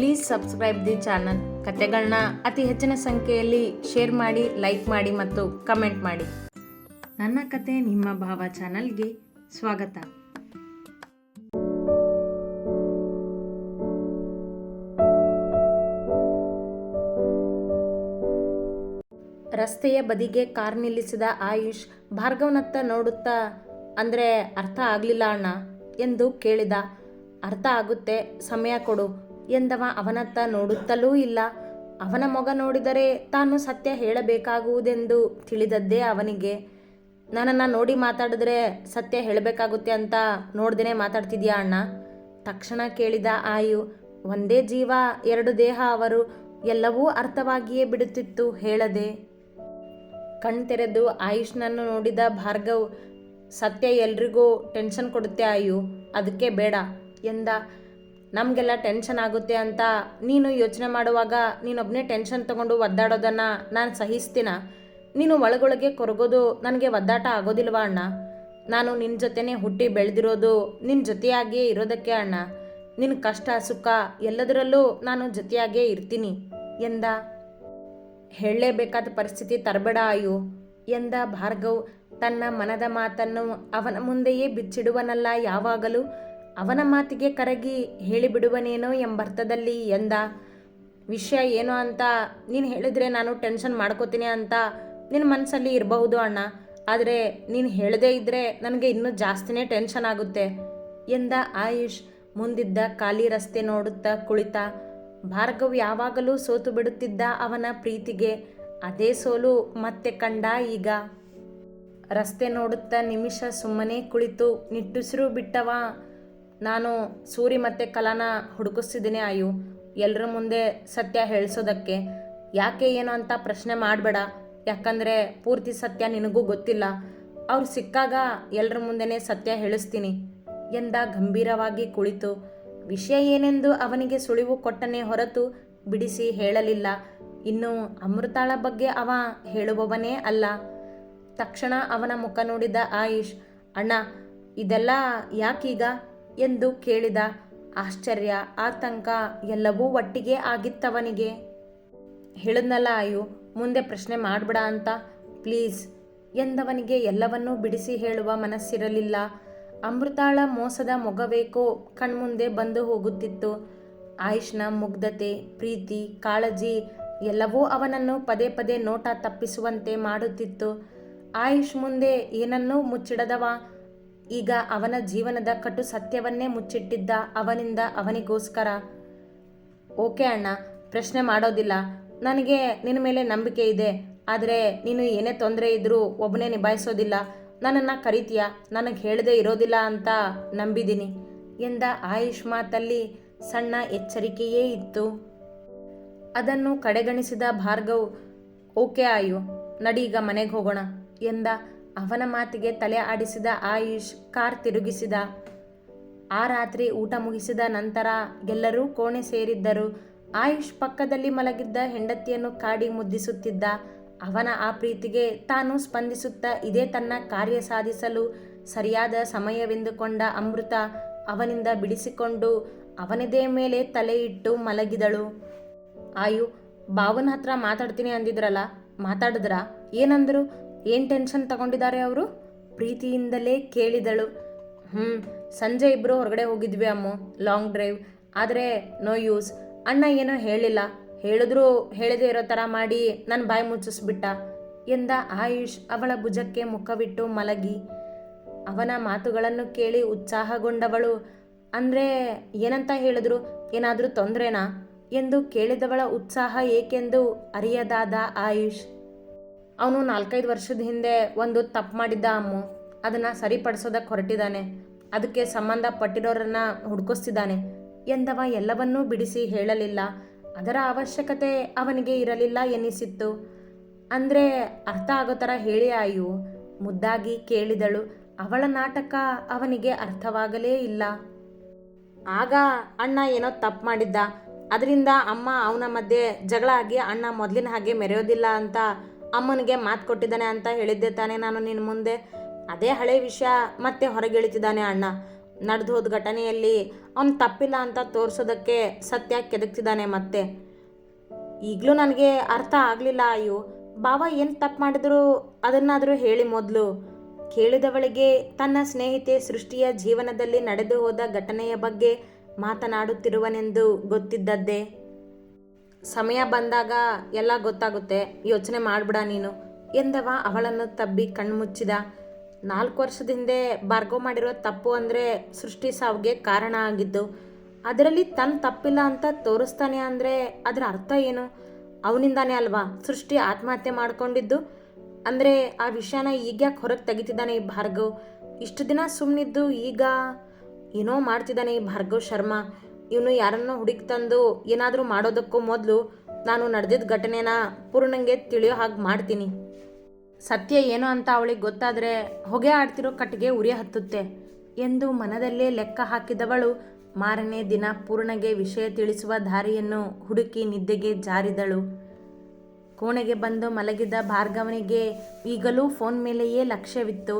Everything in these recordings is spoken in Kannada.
ಪ್ಲೀಸ್ ಸಬ್ಸ್ಕ್ರೈಬ್ ದಿ ಚಾನಲ್ ಕತೆಗಳನ್ನ ಅತಿ ಹೆಚ್ಚಿನ ಸಂಖ್ಯೆಯಲ್ಲಿ ಶೇರ್ ಮಾಡಿ ಲೈಕ್ ಮಾಡಿ ಮತ್ತು ಕಮೆಂಟ್ ಮಾಡಿ. ನನ್ನ ಕತೆ ನಿಮ್ಮ ಭಾವ ಚಾನಲ್ಗೆ ಸ್ವಾಗತ. ರಸ್ತೆಯ ಬದಿಗೆ ಕಾರ್ ನಿಲ್ಲಿಸಿದ ಆಯುಷ್ ಭಾರ್ಗವನತ್ತ ನೋಡುತ್ತಾ, ಅಂದರೆ ಅರ್ಥ ಆಗಲಿಲ್ಲ ಅಣ್ಣ ಎಂದು ಕೇಳಿದ. ಅರ್ಥ ಆಗುತ್ತೆ, ಸಮಯ ಕೊಡು. ಎಂದವ ಅವನತ್ತ ನೋಡುತ್ತಲೂ ಇಲ್ಲ. ಅವನ ಮೊಗ ನೋಡಿದರೆ ತಾನು ಸತ್ಯ ಹೇಳಬೇಕಾಗುವುದೆಂದು ತಿಳಿದದ್ದೇ ಅವನಿಗೆ. ನನ್ನನ್ನು ನೋಡಿ ಮಾತಾಡಿದ್ರೆ ಸತ್ಯ ಹೇಳಬೇಕಾಗುತ್ತೆ ಅಂತ ನೋಡ್ದೇನೆ ಮಾತಾಡ್ತಿದ್ಯಾ ಅಣ್ಣ? ತಕ್ಷಣ ಕೇಳಿದ ಆಯು, ಒಂದೇ ಜೀವ, ಎರಡು ದೇಹ ಅವರು ಎಲ್ಲವೂ ಅರ್ಥವಾಗಿಯೇ ಬಿಡುತ್ತಿತ್ತು ಹೇಳದೆ. ಕಣ್ತೆರೆದು ಆಯುಷ್ನನ್ನು ನೋಡಿದ ಭಾರ್ಗವ್, ಸತ್ಯ ಎಲ್ರಿಗೂ ಟೆನ್ಷನ್ ಕೊಡುತ್ತೆ ಆಯು, ಅದಕ್ಕೆ ಬೇಡ ಎಂದ. ನಮಗೆಲ್ಲ ಟೆನ್ಷನ್ ಆಗುತ್ತೆ ಅಂತ ನೀನು ಯೋಚನೆ ಮಾಡುವಾಗ ನೀನೊಬ್ಬನೇ ಟೆನ್ಷನ್ ತಗೊಂಡು ಒದ್ದಾಡೋದನ್ನು ನಾನು ಸಹಿಸ್ತೀನ? ನೀನು ಒಳಗೊಳಗೆ ಕೊರಗೋದು ನನಗೆ ಒದ್ದಾಟ ಆಗೋದಿಲ್ವಾ ಅಣ್ಣ? ನಾನು ನಿನ್ನ ಜೊತೆನೇ ಹುಟ್ಟಿ ಬೆಳೆದಿರೋದು ನಿನ್ನ ಜೊತೆಯಾಗಿಯೇ ಇರೋದಕ್ಕೆ ಅಣ್ಣ. ನಿನ್ನ ಕಷ್ಟ, ಸುಖ ಎಲ್ಲದರಲ್ಲೂ ನಾನು ಜೊತೆಯಾಗೇ ಇರ್ತೀನಿ. ಎಂದ? ಹೇಳಲೇಬೇಕಾದ ಪರಿಸ್ಥಿತಿ ತರಬೇಡ ಆಯು. ಎಂದ ಭಾರ್ಗವ್ ತನ್ನ ಮನದ ಮಾತನ್ನು ಅವನ ಮುಂದೆಯೇ ಬಿಚ್ಚಿಡುವನಲ್ಲ ಯಾವಾಗಲೂ? ಅವನ ಮಾತಿಗೆ ಕರಗಿ ಹೇಳಿಬಿಡುವನೇನೋ ಎಂಬರ್ಥದಲ್ಲಿ ಎಂದ, ವಿಷಯ ಏನು ಅಂತ? ನೀನು ಹೇಳಿದ್ರೆ ನಾನು ಟೆನ್ಷನ್ ಮಾಡ್ಕೋತೀನಿ ಅಂತ ನಿನ್ನ ಮನಸ್ಸಲ್ಲಿ ಇರಬಹುದು ಅಣ್ಣ. ಆದರೆ ನೀನು ಹೇಳದೇ ಇದ್ದರೆ ನನಗೆ ಇನ್ನೂ ಜಾಸ್ತಿನೇ ಟೆನ್ಷನ್ ಆಗುತ್ತೆ ಎಂದ ಆಯುಷ್ ಮುಂದಿದ್ದ ಖಾಲಿ ರಸ್ತೆ ನೋಡುತ್ತಾ ಕುಳಿತ. ಭಾರ್ಗವ್ ಯಾವಾಗಲೂ ಸೋತು ಬಿಡುತ್ತಿದ್ದ ಅವನ ಪ್ರೀತಿಗೆ ಅದೇ ಸೋಲು ಮತ್ತೆ ಕಂಡ ಈಗ. ರಸ್ತೆ ನೋಡುತ್ತಾ ನಿಮಿಷ ಸುಮ್ಮನೆ ಕುಳಿತು ನಿಟ್ಟುಸಿರು ಬಿಟ್ಟವ ನಾನು ಸೂರಿ ಮತ್ತೆ ಕಲಾನ ಹುಡುಕಿಸ್ತಿದ್ದೀನಿ ಆಯು. ಎಲ್ಲರ ಮುಂದೆ ಸತ್ಯ ಹೇಳಿಸೋದಕ್ಕೆ. ಯಾಕೆ ಏನು ಅಂತ ಪ್ರಶ್ನೆ ಮಾಡಬೇಡ. ಯಾಕಂದರೆ ಪೂರ್ತಿ ಸತ್ಯ ನಿನಗೂ ಗೊತ್ತಿಲ್ಲ. ಅವ್ರು ಸಿಕ್ಕಾಗ ಎಲ್ಲರ ಮುಂದೆನೇ ಸತ್ಯ ಹೇಳಿಸ್ತೀನಿ. ಎಂದ ಗಂಭೀರವಾಗಿ ಕುಳಿತು. ವಿಷಯ ಏನೆಂದು ಅವನಿಗೆ ಸುಳಿವು ಕೊಟ್ಟನೇ ಹೊರತು ಬಿಡಿಸಿ ಹೇಳಲಿಲ್ಲ. ಇನ್ನು ಅಮೃತಾಳ ಬಗ್ಗೆ ಅವ ಹೇಳುವವನೇ ಅಲ್ಲ. ತಕ್ಷಣ ಅವನ ಮುಖ ನೋಡಿದ ಆಯುಷ್, ಅಣ್ಣ, ಇದೆಲ್ಲ ಯಾಕೀಗ? ಎಂದು ಕೇಳಿದ ಆಶ್ಚರ್ಯ, ಆತಂಕ ಎಲ್ಲವೂ ಒಟ್ಟಿಗೆ ಆಗಿತ್ತವನಿಗೆ. ಹೇಳಿದ್ನಲ್ಲ ಆಯು ಮುಂದೆ ಪ್ರಶ್ನೆ ಮಾಡಬೇಡ ಅಂತ. ಪ್ಲೀಸ್, ಎಂದವನಿಗೆ ಎಲ್ಲವನ್ನೂ ಬಿಡಿಸಿ ಹೇಳುವ ಮನಸ್ಸಿರಲಿಲ್ಲ. ಅಮೃತಾಳ ಮೋಸದ ಮೊಗಬೇಕೋ ಕಣ್ಮುಂದೆ ಬಂದು ಹೋಗುತ್ತಿತ್ತು. ಆಯುಷ್ನ, ಮುಗ್ಧತೆ, ಪ್ರೀತಿ, ಕಾಳಜಿ ಎಲ್ಲವೂ ಅವನನ್ನು ಪದೇ ಪದೇ ನೋಟ ತಪ್ಪಿಸುವಂತೆ ಮಾಡುತ್ತಿತ್ತು. ಆಯುಷ್ ಮುಂದೆ ಏನನ್ನೂ ಮುಚ್ಚಿಡದವ ಈಗ ಅವನ ಜೀವನದ ಕಟು ಸತ್ಯವನ್ನೇ ಮುಚ್ಚಿಟ್ಟಿದ್ದ ಅವನಿಂದ ಅವನಿಗೋಸ್ಕರ, ಓಕೆ ಅಣ್ಣ, ಪ್ರಶ್ನೆ ಮಾಡೋದಿಲ್ಲ. ನನಗೆ ನಿನ್ನ ಮೇಲೆ ನಂಬಿಕೆ ಇದೆ. ಆದರೆ ನೀನು ಏನೇ ತೊಂದರೆ ಇದ್ದರೂ ಒಬ್ಬನೇ ನಿಭಾಯಿಸೋದಿಲ್ಲ. ನನ್ನನ್ನು ಕರಿತೀಯ? ನನಗೆ ಹೇಳದೇ ಇರೋದಿಲ್ಲ ಅಂತ ನಂಬಿದ್ದೀನಿ ಎಂದ ಆಯುಷ್ ಮಾತಲ್ಲಿ ಸಣ್ಣ ಎಚ್ಚರಿಕೆಯೇ ಇತ್ತು. ಅದನ್ನು ಕಡೆಗಣಿಸಿದ ಭಾರ್ಗವ್, ಓಕೆ ಆಯು ನಡೀಗ ಮನೆಗೆ ಹೋಗೋಣ ಎಂದ ಅವನ ಮಾತಿಗೆ ತಲೆ ಆಡಿಸಿದ ಆಯುಷ್ ಕಾರ್ ತಿರುಗಿಸಿದ. ಆ ರಾತ್ರಿ ಊಟ ಮುಗಿಸಿದ ನಂತರ ಎಲ್ಲರೂ ಕೋಣೆ ಸೇರಿದ್ದರು. ಆಯುಷ್ ಪಕ್ಕದಲ್ಲಿ ಮಲಗಿದ್ದ ಹೆಂಡತಿಯನ್ನು ಕಾಡಿ ಮುದ್ದಿಸುತ್ತಿದ್ದ. ಅವನ ಆ ಪ್ರೀತಿಗೆ ತಾನು ಸ್ಪಂದಿಸುತ್ತಾ ಇದೇ ತನ್ನ ಕಾರ್ಯ ಸಾಧಿಸಲು ಸರಿಯಾದ ಸಮಯವೆಂದುಕೊಂಡ ಅಮೃತ ಅವನಿಂದ ಬಿಡಿಸಿಕೊಂಡು ಅವನದೇ ಮೇಲೆ ತಲೆ ಮಲಗಿದಳು. ಆಯು ಬಾವನ ಹತ್ರ ಮಾತಾಡ್ತೀನಿ ಅಂದಿದ್ರಲ್ಲ, ಮಾತಾಡಿದ್ರ? ಏನಂದ್ರು? ಏನು ಟೆನ್ಷನ್ ತಗೊಂಡಿದ್ದಾರೆ ಅವರು? ಪ್ರೀತಿಯಿಂದಲೇ ಕೇಳಿದಳು. ಹ್ಞೂ ಸಂಜೆ ಇಬ್ಬರು ಹೊರಗಡೆ ಹೋಗಿದ್ವಿ ಅಮ್ಮು ಲಾಂಗ್ ಡ್ರೈವ್ ಆದರೆ ನೋ ಯೂಸ್ ಅಣ್ಣ ಏನೋ ಹೇಳಿಲ್ಲ. ಹೇಳಿದ್ರು ಹೇಳದೇ ಇರೋ ಥರ ಮಾಡಿ ನನ್ನ ಬಾಯಿ ಮುಚ್ಚಿಸ್ಬಿಟ್ಟ. ಎಂದ ಆಯುಷ್ ಅವಳ ಭುಜಕ್ಕೆ ಮುಖವಿಟ್ಟು ಮಲಗಿ. ಅವನ ಮಾತುಗಳನ್ನು ಕೇಳಿ ಉತ್ಸಾಹಗೊಂಡವಳು. ಅಂದರೆ ಏನಂತ ಹೇಳಿದ್ರು? ಏನಾದರೂ ತೊಂದರೆನಾ? ಎಂದು ಕೇಳಿದವಳ ಉತ್ಸಾಹ ಏಕೆಂದು ಅರಿಯದಾದ ಆಯುಷ್. ಅವನು ನಾಲ್ಕೈದು ವರ್ಷದ ಹಿಂದೆ ಒಂದು ತಪ್ಪು ಮಾಡಿದ್ದ ಅಮ್ಮು. ಅದನ್ನು ಸರಿಪಡಿಸೋದಕ್ಕೆ ಹೊರಟಿದ್ದಾನೆ. ಅದಕ್ಕೆ ಸಂಬಂಧಪಟ್ಟಿರೋರನ್ನ ಹುಡುಕಿಸ್ತಿದ್ದಾನೆ. ಎಂದವ ಎಲ್ಲವನ್ನೂ ಬಿಡಿಸಿ ಹೇಳಲಿಲ್ಲ. ಅದರ ಅವಶ್ಯಕತೆ ಅವನಿಗೆ ಇರಲಿಲ್ಲ ಎನಿಸಿತ್ತು ಅಂದರೆ ಅರ್ಥ ಆಗೋ ಥರ ಹೇಳಿ ಆಯು. ಮುದ್ದಾಗಿ ಕೇಳಿದಳು. ಅವಳ ನಾಟಕ ಅವನಿಗೆ ಅರ್ಥವಾಗಲೇ ಇಲ್ಲ. ಆಗ ಅಣ್ಣ ಏನೋ ತಪ್ಪು ಮಾಡಿದ್ದ. ಅದರಿಂದ ಅಮ್ಮ ಅವನ ಮಧ್ಯೆ ಜಗಳ ಆಗಿ ಅಣ್ಣ ಮೊದಲಿನ ಹಾಗೆ ಮೆರೆಯೋದಿಲ್ಲ ಅಂತ ಅಮ್ಮನಿಗೆ ಮಾತು ಕೊಟ್ಟಿದ್ದಾನೆ ಅಂತ ಹೇಳಿದ್ದೆ ತಾನೇ ನಾನು ನಿನ್ನ ಮುಂದೆ. ಅದೇ ಹಳೆ ವಿಷಯ ಮತ್ತೆ ಹೊರಗೆಳಿತಿದ್ದಾನೆ ಅಣ್ಣ. ನಡೆದು ಹೋದ ಘಟನೆಯಲ್ಲಿ ಅವನು ತಪ್ಪಿಲ್ಲ ಅಂತ ತೋರಿಸೋದಕ್ಕೆ ಸತ್ಯ ಕೆದಕ್ತಿದ್ದಾನೆ ಮತ್ತೆ. ಈಗಲೂ ನನಗೆ ಅರ್ಥ ಆಗಲಿಲ್ಲ ಅಯ್ಯೋ. ಬಾವ ಏನು ತಪ್ಪು ಮಾಡಿದ್ರು ಅದನ್ನಾದರೂ ಹೇಳಿ ಮೊದಲು. ಕೇಳಿದವಳಿಗೆ ತನ್ನ ಸ್ನೇಹಿತೆ ಸೃಷ್ಟಿಯ ಜೀವನದಲ್ಲಿ ನಡೆದು ಹೋದ ಘಟನೆಯ ಬಗ್ಗೆ ಮಾತನಾಡುತ್ತಿರುವನೆಂದು ಗೊತ್ತಿದ್ದದ್ದೇ. ಸಮಯ ಬಂದಾಗ ಎಲ್ಲ ಗೊತ್ತಾಗುತ್ತೆ. ಯೋಚನೆ ಮಾಡ್ಬಿಡ ನೀನು. ಎಂದವ ಅವಳನ್ನು ತಬ್ಬಿ ಕಣ್ಮುಚ್ಚಿದ. ನಾಲ್ಕು ವರ್ಷದ ಬಾರ್ಗೋ ಮಾಡಿರೋ ತಪ್ಪು ಅಂದರೆ ಸೃಷ್ಟಿ ಸಾವಿಗೆ ಕಾರಣ ಆಗಿದ್ದು, ಅದರಲ್ಲಿ ತನ್ನ ತಪ್ಪಿಲ್ಲ ಅಂತ ತೋರಿಸ್ತಾನೆ ಅಂದರೆ ಅದರ ಅರ್ಥ ಏನು? ಅವನಿಂದಾನೇ ಅಲ್ವಾ ಸೃಷ್ಟಿ ಆತ್ಮಹತ್ಯೆ ಮಾಡ್ಕೊಂಡಿದ್ದು? ಅಂದರೆ ಆ ವಿಷಯನ ಈಗ ಯಾಕೆ ಹೊರಗೆ ತೆಗಿತಿದ್ದಾನೆ ಈ ಭಾರ್ಗವ್. ಇಷ್ಟು ದಿನ ಸುಮ್ಮನಿದ್ದು ಈಗ ಏನೋ ಮಾಡ್ತಿದ್ದಾನೆ ಈ ಭಾರ್ಗವ್ ಶರ್ಮಾ. ಇವನು ಯಾರನ್ನೋ ಹುಡುಕಿ ತಂದು ಏನಾದರೂ ಮಾಡೋದಕ್ಕೂ ಮೊದಲು ನಾನು ನಡೆದಿದ್ದ ಘಟನೆನ ಪೂರ್ಣಂಗೆ ತಿಳಿಯೋ ಹಾಗೆ ಮಾಡ್ತೀನಿ. ಸತ್ಯ ಏನು ಅಂತ ಅವಳಿಗೆ ಗೊತ್ತಾದರೆ ಹೊಗೆ ಆಡ್ತಿರೋ ಕಟ್ಟಿಗೆ ಉರಿ ಹತ್ತುತ್ತೆ ಎಂದು ಮನದಲ್ಲೇ ಲೆಕ್ಕ ಹಾಕಿದವಳು. ಮಾರನೇ ದಿನ ಪೂರ್ಣಗೆ ವಿಷಯ ತಿಳಿಸುವ ದಾರಿಯನ್ನು ಹುಡುಕಿ ನಿದ್ದೆಗೆ ಜಾರಿದಳು. ಕೋಣೆಗೆ ಬಂದು ಮಲಗಿದ ಭಾರ್ಗವನಿಗೆ ಈಗಲೂ ಫೋನ್ ಮೇಲೆಯೇ ಲಕ್ಷ್ಯವಿತ್ತು.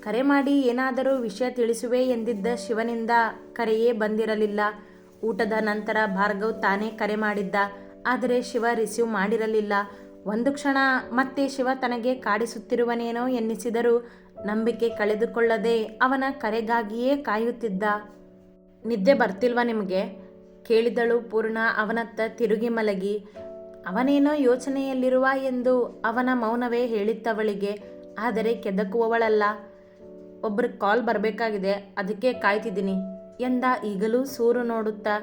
ಕರೆ ಮಾಡಿ ಏನಾದರೂ ವಿಷಯ ತಿಳಿಸುವೆ ಎಂದಿದ್ದ ಶಿವನಿಂದ ಕರೆಯೇ ಬಂದಿರಲಿಲ್ಲ. ಊಟದ ನಂತರ ಭಾರ್ಗವ್ ತಾನೇ ಕರೆ ಮಾಡಿದ್ದ. ಆದರೆ ಶಿವ ರಿಸೀವ್ ಮಾಡಿರಲಿಲ್ಲ. ಒಂದು ಕ್ಷಣ ಮತ್ತೆ ಶಿವ ತನಗೆ ಕಾಡಿಸುತ್ತಿರುವನೇನೋ ಎನ್ನಿಸಿದರೂ ನಂಬಿಕೆ ಕಳೆದುಕೊಳ್ಳದೆ ಅವನ ಕರೆಗಾಗಿಯೇ ಕಾಯುತ್ತಿದ್ದ. ನಿದ್ದೆ ಬರ್ತಿಲ್ವಾ ನಿಮಗೆ? ಕೇಳಿದಳು ಪೂರ್ಣ ಅವನತ್ತ ತಿರುಗಿ ಮಲಗಿ. ಅವನೇನೋ ಯೋಚನೆಯಲ್ಲಿರುವ ಎಂದು ಅವನ ಮೌನವೇ ಹೇಳಿತ್ತವಳಿಗೆ. ಆದರೆ ಕೆದಕುವವಳಲ್ಲ. ಒಬ್ರಿಗೆ ಕಾಲ್ ಬರಬೇಕಾಗಿದೆ. ಅದಕ್ಕೆ ಕಾಯ್ತಿದ್ದೀನಿ. ಎಂದ ಈಗಲೂ ಸೂರು ನೋಡುತ್ತಾ,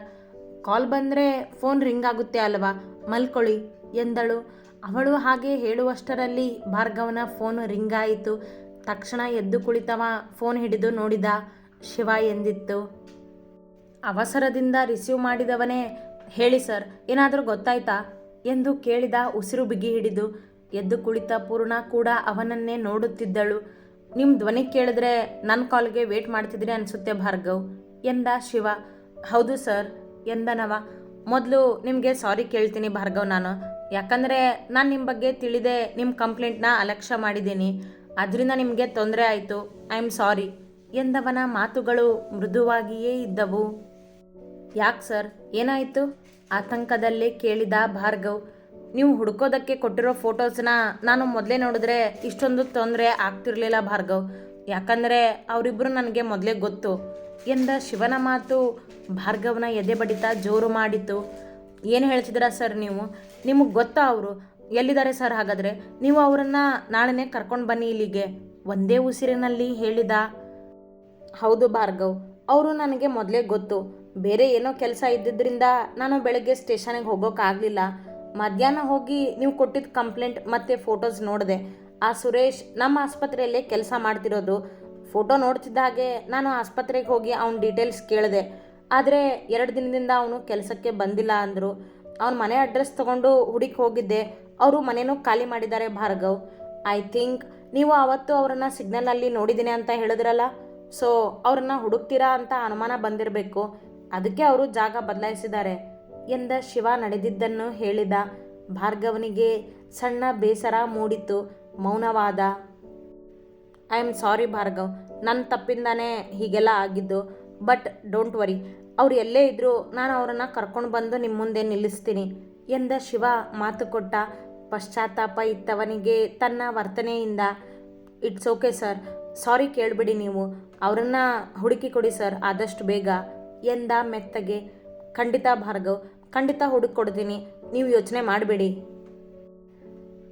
ಕಾಲ್ ಬಂದರೆ ಫೋನ್ ರಿಂಗ್ ಆಗುತ್ತೆ ಅಲ್ವಾ? ಮಲ್ಕೊಳ್ಳಿ, ಎಂದಳು. ಅವಳು ಹಾಗೆ ಹೇಳುವಷ್ಟರಲ್ಲಿ ಭಾರ್ಗವನ ಫೋನ್ ರಿಂಗ್ ಆಯಿತು. ತಕ್ಷಣ ಎದ್ದು ಕುಳಿತವ ಫೋನ್ ಹಿಡಿದು ನೋಡಿದ ಶಿವ ಎಂದಿತ್ತು. ಅವಸರದಿಂದ ರಿಸೀವ್ ಮಾಡಿದವನೇ ಹೇಳಿ ಸರ್, ಏನಾದರೂ ಗೊತ್ತಾಯ್ತಾ? ಎಂದು ಕೇಳಿದ ಉಸಿರು ಬಿಗಿ ಹಿಡಿದು. ಎದ್ದು ಕುಳಿತ ಪೂರ್ಣ ಕೂಡ ಅವನನ್ನೇ ನೋಡುತ್ತಿದ್ದಳು. ನಿಮ್ಮ ಧ್ವನಿ ಕೇಳಿದ್ರೆ ನನ್ನ ಕಾಲ್ಗೆ ವೇಟ್ ಮಾಡ್ತಿದ್ರಿ ಅನಿಸುತ್ತೆ ಭಾರ್ಗವ್ ಎಂದ ಶಿವ. ಹೌದು ಸರ್, ಎಂದನವ. ಮೊದಲು ನಿಮಗೆ ಸಾರಿ ಕೇಳ್ತೀನಿ ಭಾರ್ಗವ್ ನಾನು. ಯಾಕಂದರೆ ನಾನು ನಿಮ್ಮ ಬಗ್ಗೆ ತಿಳಿದೆ ನಿಮ್ಮ ಕಂಪ್ಲೇಂಟ್ನ ಅಲಕ್ಷ್ಯ ಮಾಡಿದ್ದೀನಿ. ಅದರಿಂದ ನಿಮಗೆ ತೊಂದರೆ ಆಯಿತು. ಐ ಆಮ್ ಸಾರಿ. ಎಂದವನ ಮಾತುಗಳು ಮೃದುವಾಗಿಯೇ ಇದ್ದವು. ಯಾಕೆ ಸರ್, ಏನಾಯಿತು? ಆತಂಕದಲ್ಲೇ ಕೇಳಿದ ಭಾರ್ಗವ್. ನೀವು ಹುಡ್ಕೋದಕ್ಕೆ ಕೊಟ್ಟಿರೋ ಫೋಟೋಸ್ನ ನಾನು ಮೊದಲೇ ನೋಡಿದ್ರೆ ಇಷ್ಟೊಂದು ತೊಂದರೆ ಆಗ್ತಿರ್ಲಿಲ್ಲ ಭಾರ್ಗವ್. ಯಾಕಂದರೆ ಅವರಿಬ್ಬರು ನನಗೆ ಮೊದಲೇ ಗೊತ್ತು. ಎಂದ ಶಿವನ ಮಾತು ಭಾರ್ಗವನ ಎದೆ ಬಡಿತ ಜೋರು ಮಾಡಿತು. ಏನು ಹೇಳ್ತಿದ್ದೀರಾ ಸರ್ ನೀವು? ನಿಮಗೆ ಗೊತ್ತಾ ಅವರು? ಎಲ್ಲಿದ್ದಾರೆ ಸರ್ ಹಾಗಾದರೆ? ನೀವು ಅವರನ್ನು ನಾಳೆನೇ ಕರ್ಕೊಂಡು ಬನ್ನಿ ಇಲ್ಲಿಗೆ. ಒಂದೇ ಉಸಿರಿನಲ್ಲಿ ಹೇಳಿದ. ಹೌದು ಭಾರ್ಗವ್, ಅವರು ನನಗೆ ಮೊದಲೇ ಗೊತ್ತು. ಬೇರೆ ಏನೋ ಕೆಲಸ ಇದ್ದಿದ್ದರಿಂದ ನಾನು ಬೆಳಗ್ಗೆ ಸ್ಟೇಷನಿಗೆ ಹೋಗೋಕ್ಕಾಗಲಿಲ್ಲ ಮಧ್ಯಾಹ್ನ ಹೋಗಿ ನೀವು ಕೊಟ್ಟಿದ್ದ ಕಂಪ್ಲೇಂಟ್ ಮತ್ತು ಫೋಟೋಸ್ ನೋಡಿದೆ. ಆ ಸುರೇಶ್ ನಮ್ಮ ಆಸ್ಪತ್ರೆಯಲ್ಲೇ ಕೆಲಸ ಮಾಡ್ತಿರೋದು. ಫೋಟೋ ನೋಡ್ತಿದ್ದ ಹಾಗೆ ನಾನು ಆಸ್ಪತ್ರೆಗೆ ಹೋಗಿ ಅವ್ನ ಡೀಟೇಲ್ಸ್ ಕೇಳಿದೆ. ಆದರೆ ಎರಡು ದಿನದಿಂದ ಅವನು ಕೆಲಸಕ್ಕೆ ಬಂದಿಲ್ಲ ಅಂದರು. ಅವನ ಮನೆ ಅಡ್ರೆಸ್ ತೊಗೊಂಡು ಹುಡುಕಿ ಹೋಗಿದ್ದೆ. ಅವರು ಮನೆಯೂ ಖಾಲಿ ಮಾಡಿದ್ದಾರೆ ಭಾರ್ಗವ್. ಐ ಥಿಂಕ್ ನೀವು ಆವತ್ತು ಅವರನ್ನು ಸಿಗ್ನಲಲ್ಲಿ ನೋಡಿದ್ದೀನಿ ಅಂತ ಹೇಳಿದ್ರಲ್ಲ? ಸೊ ಅವ್ರನ್ನ ಹುಡುಕ್ತೀರಾ ಅಂತ ಅನುಮಾನ ಬಂದಿರಬೇಕು. ಅದಕ್ಕೆ ಅವರು ಜಾಗ ಬದಲಾಯಿಸಿದ್ದಾರೆ ಎಂದ ಶಿವ ನಡೆದಿದ್ದನ್ನು ಹೇಳಿದ. ಭಾರ್ಗವನಿಗೆ ಸಣ್ಣ ಬೇಸರ ಮೂಡಿತು. ಮೌನವಾದ. I am sorry Bhargav. ನನ್ನ ತಪ್ಪಿಂದಾನೇ ಹೀಗೆಲ್ಲ ಆಗಿದ್ದು. But don't worry. ಅವ್ರು ಎಲ್ಲೇ ಇದ್ದರೂ ನಾನು ಅವರನ್ನು ಕರ್ಕೊಂಡು ಬಂದು ನಿಮ್ಮ ಮುಂದೆ ನಿಲ್ಲಿಸ್ತೀನಿ. ಎಂದ ಶಿವ ಮಾತು ಕೊಟ್ಟ ಪಶ್ಚಾತ್ತಾಪ ಇತ್ತವನಿಗೆ ತನ್ನ ವರ್ತನೆಯಿಂದ, ಇಟ್ಸ್ ಓಕೆ ಸರ್. ಸಾರಿ ಕೇಳಿಬಿಡಿ ನೀವು. ಅವರನ್ನು ಹುಡುಕಿ ಕೊಡಿ ಸರ್. ಆದಷ್ಟು ಬೇಗ. ಎಂದ ಮೆತ್ತಗೆ, ಖಂಡಿತ ಭಾರ್ಗವ್. ಖಂಡಿತ ಹುಡುಕಿ ಕೊಡ್ತೀನಿ. ನೀವು ಯೋಚನೆ ಮಾಡಬೇಡಿ.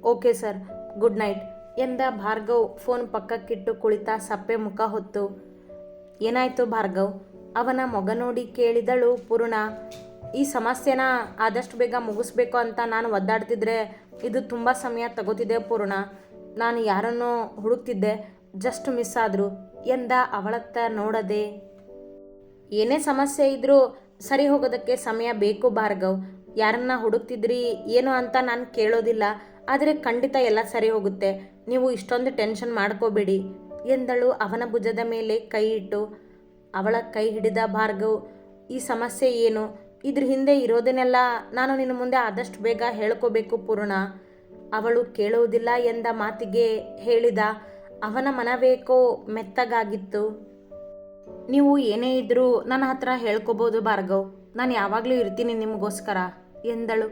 Okay sir. Good night. ಎಂದ ಭಾರ್ಗವ್ ಫೋನ್ ಪಕ್ಕಕ್ಕಿಟ್ಟು ಕುಳಿತ ಸಪ್ಪೆ ಮುಖ ಹೊತ್ತು. ಏನಾಯ್ತು ಭಾರ್ಗವ್? ಅವನ ಮೊಗ ನೋಡಿ ಕೇಳಿದಳು ಪೂರ್ಣ. ಈ ಸಮಸ್ಯೆನ ಆದಷ್ಟು ಬೇಗ ಮುಗಿಸ್ಬೇಕು ಅಂತ ನಾನು ಒದ್ದಾಡ್ತಿದ್ರೆ ಇದು ತುಂಬ ಸಮಯ ತಗೋತಿದ್ದೆ ಪೂರ್ಣ. ನಾನು ಯಾರನ್ನೋ ಹುಡುಕ್ತಿದ್ದೆ, ಜಸ್ಟ್ ಮಿಸ್ ಆದರು, ಎಂದ ಅವಳತ್ತ ನೋಡದೆ. ಏನೇ ಸಮಸ್ಯೆ ಇದ್ರೂ ಸರಿ ಹೋಗೋದಕ್ಕೆ ಸಮಯ ಬೇಕು ಭಾರ್ಗವ್. ಯಾರನ್ನ ಹುಡುಕ್ತಿದ್ರಿ, ಏನು ಅಂತ ನಾನು ಕೇಳೋದಿಲ್ಲ. ಆದರೆ ಖಂಡಿತ ಎಲ್ಲ ಸರಿ ಹೋಗುತ್ತೆ. ನೀವು ಇಷ್ಟೊಂದು ಟೆನ್ಷನ್ ಮಾಡ್ಕೋಬೇಡಿ ಎಂದಳು ಅವನ ಭುಜದ ಮೇಲೆ ಕೈ ಇಟ್ಟು. ಅವಳ ಕೈ ಹಿಡಿದ ಭಾರ್ಗವ್, ಈ ಸಮಸ್ಯೆ ಏನು? ಇದ್ರ ಹಿಂದೆ ಇರೋದನ್ನೆಲ್ಲ ನಾನು ನಿನ್ನ ಮುಂದೆ ಆದಷ್ಟು ಬೇಗ ಹೇಳ್ಕೋಬೇಕು ಪೂರ್ಣ. ಅವಳು ಕೇಳುವುದಿಲ್ಲ ಎಂದ ಮಾತಿಗೆ ಹೇಳಿದ, ಅವನ ಮನವೇಕೋ ಮೆತ್ತಗಾಗಿತ್ತು. ನೀವು ಏನೇ ಇದ್ದರೂ ನನ್ನ ಹತ್ರ ಹೇಳ್ಕೋಬೋದು ಭಾರ್ಗವ್, ನಾನು ಯಾವಾಗಲೂ ಇರ್ತೀನಿ ನಿಮಗೋಸ್ಕರ ಎಂದಳು.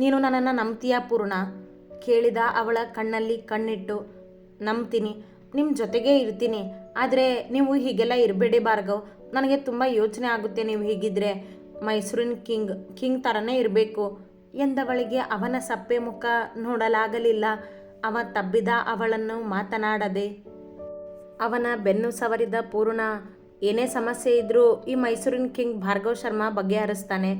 ನೀನು ನನ್ನನ್ನು ನಂಬ್ತೀಯಾ ಪೂರ್ಣ? ಕೇಳಿದ ಅವಳ ಕಣ್ಣಲ್ಲಿ ಕಣ್ಣಿಟ್ಟು, ನಂಬ್ತೀನಿ ನಿಮ್ಮ ಜೊತೆಗೇ ಇರ್ತೀನಿ. ಆದರೆ ನೀವು ಹೀಗೆಲ್ಲ ಇರಬೇಡಿ ಭಾರ್ಗವ್. ನನಗೆ ತುಂಬ ಯೋಚನೆ ಆಗುತ್ತೆ ನೀವು ಹೀಗಿದ್ರೆ. ಮೈಸೂರಿನ ಕಿಂಗ್ ಕಿಂಗ್ ಥರನೇ ಇರಬೇಕು ಎಂದವಳಿಗೆ ಅವನ ಸಪ್ಪೆ ಮುಖ ನೋಡಲಾಗಲಿಲ್ಲ. ಅವ ತಬ್ಬಿದ ಅವಳನ್ನು ಮಾತನಾಡದೆ. ಅವನ ಬೆನ್ನು ಸವರಿದ ಪೂರ್ಣ, ಏನೇ ಸಮಸ್ಯೆ ಇದ್ದರೂ ಈ ಮೈಸೂರಿನ ಕಿಂಗ್ ಭಾರ್ಗವ್ ಶರ್ಮಾ ಬಗೆಹರಿಸ್ತಾನೆ.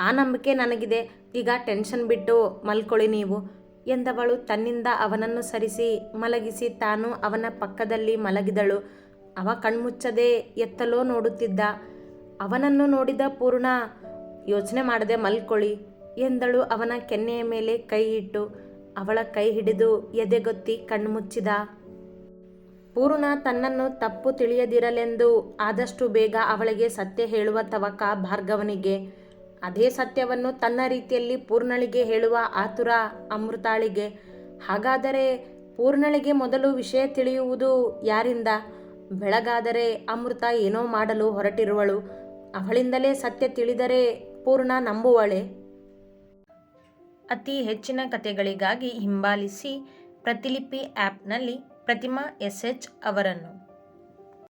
ಆ ನಂಬಿಕೆ ನನಗಿದೆ. ಈಗ ಟೆನ್ಷನ್ ಬಿಟ್ಟು ಮಲ್ಕೊಳ್ಳಿ ನೀವು. ಎಂದವಳು ತನ್ನಿಂದ ಅವನನ್ನು ಸರಿಸಿ ಮಲಗಿಸಿ ತಾನು ಅವನ ಪಕ್ಕದಲ್ಲಿ ಮಲಗಿದಳು. ಅವ ಕಣ್ಮುಚ್ಚದೆ ಎತ್ತಲೋ ನೋಡುತ್ತಿದ್ದ. ಅವನನ್ನು ನೋಡಿದ ಪೂರ್ಣ, ಯೋಚನೆ ಮಾಡದೆ ಮಲ್ಕೊಳ್ಳಿ ಎಂದಳು ಅವನ ಕೆನ್ನೆಯ ಮೇಲೆ ಕೈ ಇಟ್ಟು. ಅವಳ ಕೈ ಹಿಡಿದು ಎದೆಗೊತ್ತಿ ಕಣ್ಮುಚ್ಚಿದ. ಪೂರ್ಣ ತನ್ನನ್ನು ತಪ್ಪು ತಿಳಿಯದಿರಲೆಂದು ಆದಷ್ಟು ಬೇಗ ಅವಳಿಗೆ ಸತ್ಯ ಹೇಳುವ ತವಕ ಭಾರ್ಗವನಿಗೆ. ಅದೇ ಸತ್ಯವನ್ನು ತನ್ನ ರೀತಿಯಲ್ಲಿ ಪೂರ್ಣಳಿಗೆ ಹೇಳುವ ಆತುರ ಅಮೃತಾಳಿಗೆ. ಹಾಗಾದರೆ ಪೂರ್ಣಳಿಗೆ ಮೊದಲು ವಿಷಯ ತಿಳಿಯುವುದು ಯಾರಿಂದ? ಬೆಳಗಾದರೆ ಅಮೃತ ಏನೋ ಮಾಡಲು ಹೊರಟಿರುವಳು. ಅವಳಿಂದಲೇ ಸತ್ಯ ತಿಳಿದರೆ ಪೂರ್ಣ ನಂಬುವಳೆ. ಅತಿ ಹೆಚ್ಚಿನ ಕಥೆಗಳಿಗಾಗಿ ಹಿಂಬಾಲಿಸಿ ಪ್ರತಿಲಿಪಿ ಆ್ಯಪ್ನಲ್ಲಿ ಪ್ರತಿಮಾ ಎಸ್ ಎಚ್ ಅವರನ್ನು.